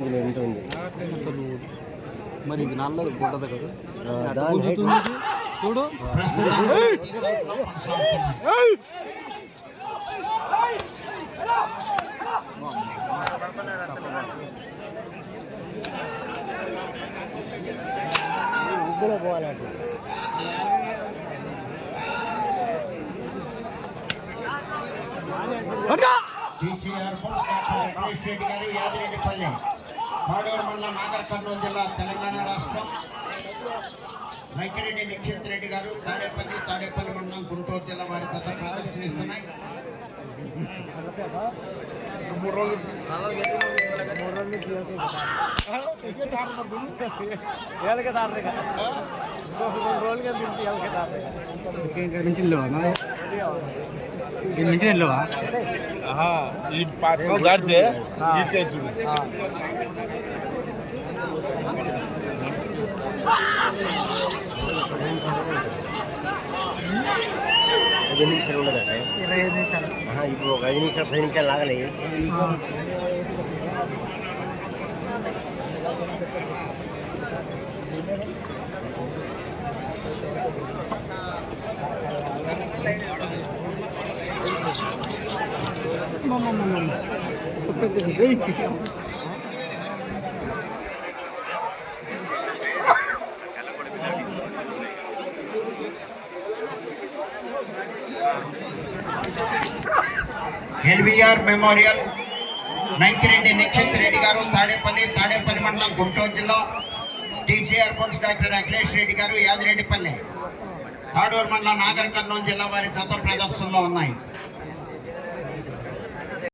ఇది ఎంత ఉంది. అసలు మరి ఇది నల్లది గుడ్డది కదా? గుంజుతుంది. చూడు. ఉబ్బులో పోవాలంటే టీచీఆర్ ఫోర్స్ రెడ్డి గారు యాదిరెడ్డిపల్లి పాడేరు మండలం నాగర్ కర్నూలు జిల్లా తెలంగాణ రాష్ట్రం. వెంకరెడ్డి నిఖిత్ రెడ్డి గారు తాడేపల్లి తాడేపల్లి మండలం గుంటూరు జిల్లా వారి చెత్త ప్రదర్శనిస్తున్నాయి ఈ పాత్ర దాటితే ఐదు నిమిషాలు ఆహా, ఇప్పుడు ఒక ఐదు నిమిషాలు పది నిమిషాలు లాగలే ఎల్విఆర్ మెమోరియల్ వెంకరెడ్డి నిక్షిత్ రెడ్డి గారు తాడేపల్లి తాడేపల్లి మండలం గుంటూరు జిల్లా TCR force doctor Akhilesh Reddy గారు యాదిరెడ్డిపల్లి. తాడూరు మండలం నాగర్ కర్నూలు జిల్లా వారి జత ప్రదర్శనలో ఉన్నాయి.